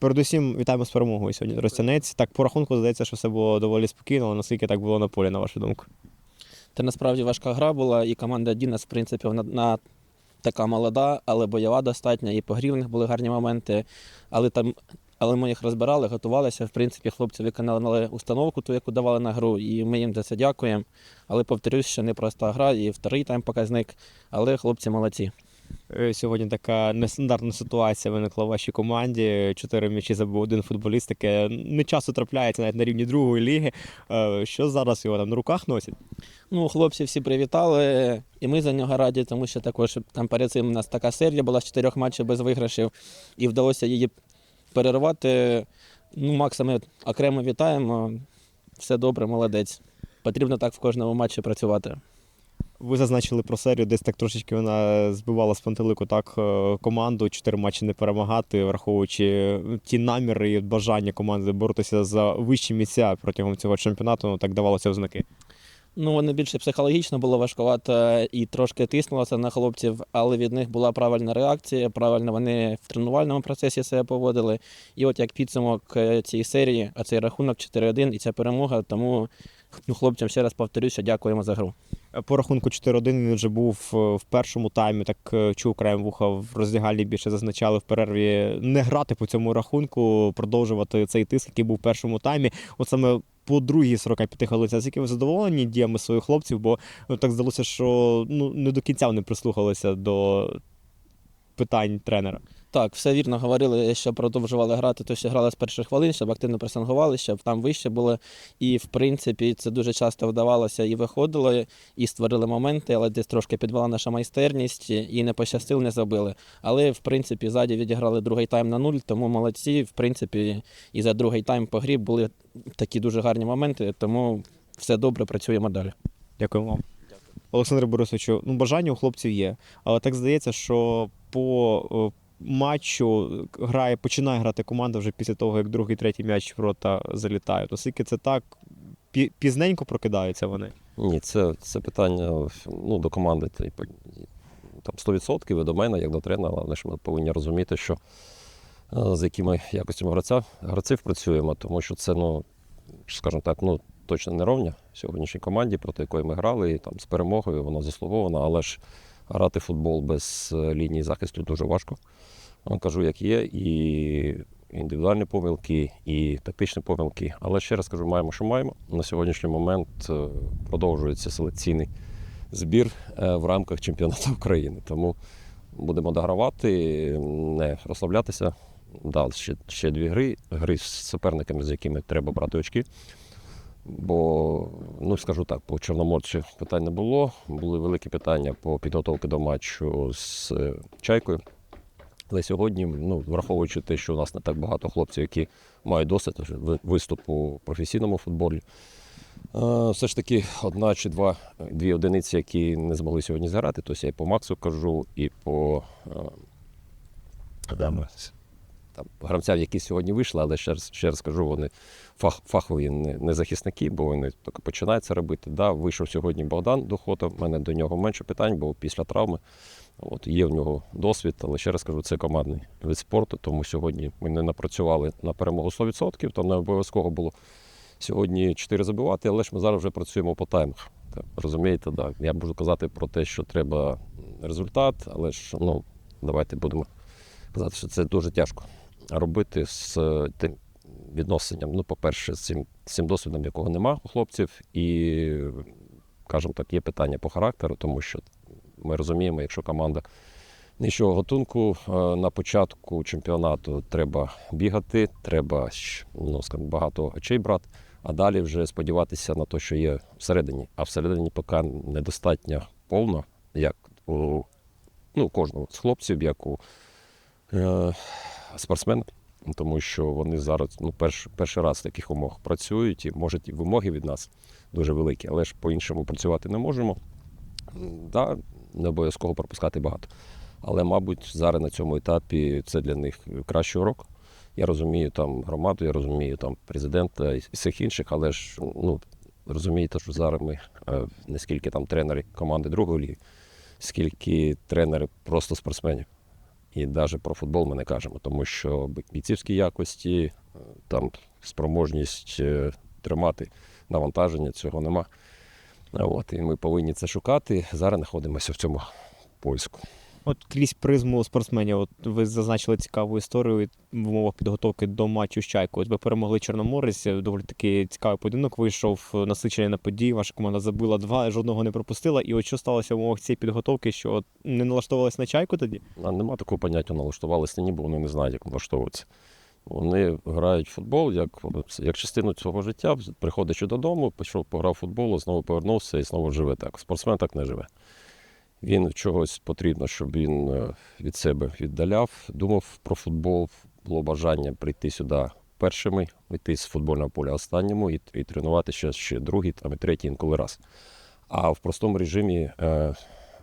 Передусім, вітаємо з перемогою сьогодні. Ростянець. Так, по рахунку здається, що все було доволі спокійно, але наскільки так було на полі, на вашу думку? Це насправді важка гра була, і команда Дінас, в принципі, вона на, така молода, але бойова достатня, і по грі них були гарні моменти. Але там. Але ми їх розбирали, готувалися. В принципі, хлопці виконали установку, ту, яку давали на гру, і ми їм за це дякуємо. Але повторюсь, що непроста гра, і вторий тайм показник, але хлопці молодці. Е, Сьогодні така нестандартна ситуація виникла в вашій команді. Чотири м'ячі забув один футболіст. Таке не часто трапляється навіть на рівні другої ліги. Е, Що зараз його там на руках носять? Ну, хлопці всі привітали, і ми за нього раді, тому що також там перед цим у нас така серія була з чотирьох матчів без виграшів, і вдалося її перервати. Ну, Макса ми окремо вітаємо. Все добре, молодець. Потрібно так в кожному матчі працювати. Ви зазначили про серію, десь так трошечки вона збивала з пантелику так е, команду, чотири матчі не перемагати, враховуючи ті наміри і бажання команди боротися за вищі місця протягом цього чемпіонату, ну, так давалося в. Ну, вони більше психологічно було важкувато і трошки тиснулося на хлопців, але від них була правильна реакція. Правильно вони в тренувальному процесі себе поводили. І от як підсумок е, цієї серії, а цей рахунок 4-1 і ця перемога. Тому ну, хлопцям ще раз повторюся, дякуємо за гру. По рахунку 4-1 він вже був е, в першому таймі, так е, чув краєм вуха в роздягальні більше зазначали в перерві не грати по цьому рахунку, продовжувати цей тиск, який був в першому таймі. От саме по другій 45 хвилинці. Наскільки ви задоволені діями своїх хлопців, бо ну, так здалося, що ну, не до кінця вони прислухалися до питань тренера. Так, все вірно говорили, що продовжували грати, то ще грали з перших хвилин, щоб активно пресингували, щоб там вище було. І в принципі це дуже часто вдавалося і виходило, і створили моменти, але десь трошки підвела наша майстерність і не пощастили, не забили. Але в принципі ззаді відіграли другий тайм на нуль, тому молодці. В принципі, і за другий тайм по грі були такі дуже гарні моменти, тому все добре, працюємо далі. Дякую вам. Олександр Борисовичу, ну бажання у хлопців є, але так здається, що по е, матчу грає, починає грати команда вже після того, як другий, третій м'яч в рота залітає. Оскільки це так пізненько прокидаються вони. Ні, це, це питання ну, до команди. Типу, там 100% і до мене, як до тренера, але ж ми повинні розуміти, що е, з якими якостями гравця, гравців працюємо, тому що це, ну, скажімо так, ну, точно не ровня сьогоднішній команді, проти якої ми грали, і там з перемогою вона заслугована, але ж грати футбол без е, лінії захисту дуже важко. Я кажу, як є, і індивідуальні помилки, і тактичні помилки. Але ще раз кажу, маємо, що маємо. На сьогоднішній момент е, продовжується селекційний збір е, в рамках чемпіонату України. Тому будемо догравати, не розслаблятися. Да, ще, ще дві гри, гри з суперниками, з якими треба брати очки. Бо, ну скажу так, по Чорноморчі питань не було. Були великі питання по підготовці до матчу з е, Чайкою. Але сьогодні, ну, враховуючи те, що у нас не так багато хлопців, які мають досвід виступу у професійному футболі, е, все ж таки одна чи два, дві одиниці, які не змогли сьогодні зіграти. Тобто я і по Максу кажу, і по е, там, гравцям, які сьогодні вийшли, але ще раз, ще раз кажу, вони фах, фахові не, не захисники, бо вони тільки починають це робити. Да, вийшов сьогодні Богдан Дохота, в мене до нього менше питань, бо після травми. От, є в нього досвід, але ще раз кажу, це командний вид спорту, тому сьогодні ми не напрацювали на перемогу 100%, то не обов'язково було сьогодні 4 забивати, але ж ми зараз вже працюємо по таймах. Так, розумієте, да. Я можу казати про те, що треба результат, але ж ну, давайте будемо казати, що це дуже тяжко робити з е, тим відносинням. Ну, по-перше, з цим, цим досвідом, якого нема у хлопців, і, скажімо так, є питання по характеру, тому що ми розуміємо, якщо команда нижчого готунку е, на початку чемпіонату треба бігати, треба ну, скажімо, багато очей брати, а далі вже сподіватися на те, що є всередині. А всередині поки недостатньо повно, як у ну, кожного з хлопців, як у е, спортсмена. Тому що вони зараз ну, перш, перший раз в таких умовах працюють і можуть і вимоги від нас дуже великі, але ж по-іншому працювати не можемо. Да, не обов'язково пропускати багато. Але, мабуть, зараз на цьому етапі це для них кращий урок. Я розумію там громаду, я розумію там президента і всіх інших, але ж ну, розумієте, що зараз ми е, не скільки там тренери команди другої ліги, скільки тренери просто спортсменів. І навіть про футбол ми не кажемо, тому що бійцівські якості, е, там спроможність е, тримати навантаження, цього нема. От, і ми повинні це шукати. Зараз знаходимося в цьому поиску. От крізь призму спортсменів, от ви зазначили цікаву історію в умовах підготовки до матчу з Чайкою. От ви перемогли Чорноморець, доволі таки цікавий поєдинок вийшов, насичений на події. Ваша команда забила два, жодного не пропустила. І от що сталося в умовах цієї підготовки, що от не налаштовувалися на чайку тоді? А нема такого поняття налаштувалися ні, бо вони не знають, як налаштовуватися. Вони грають в футбол як, як частину свого життя, приходячи додому, пішов, пограв в футбол, знову повернувся і знову живе так. Спортсмен так не живе. Він чогось потрібно, щоб він е, від себе віддаляв, думав про футбол, було бажання прийти сюди першими, йти з футбольного поля останньому і, і тренувати ще, ще другий, там, і третій інколи раз. А в простому режимі е,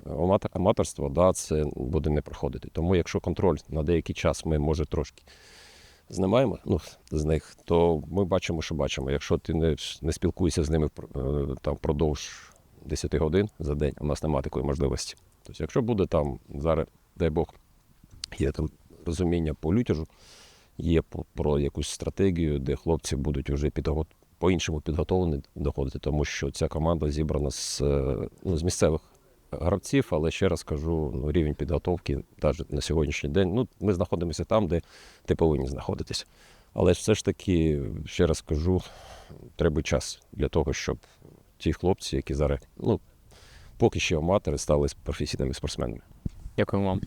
аматор- аматорства да, це буде не проходити. Тому якщо контроль на деякий час ми, може, трошки знімаємо ну, з них, то ми бачимо, що бачимо. Якщо ти не, не спілкуєшся з ними е, там, впродовж 10 годин за день, у нас немає такої можливості. Тобто, якщо буде там зараз, дай Бог, є там розуміння по лютяжу, є про якусь стратегію, де хлопці будуть вже підго... по-іншому підготовлені доходити, тому що ця команда зібрана з, е, ну, з місцевих гравців, але ще раз кажу, ну, рівень підготовки навіть на сьогоднішній день. Ну, ми знаходимося там, де ти повинні знаходитися. Але все ж таки, ще раз кажу, треба час для того, щоб ті хлопці, які зараз, ну, поки що аматори, стали професійними спортсменами. Дякую вам.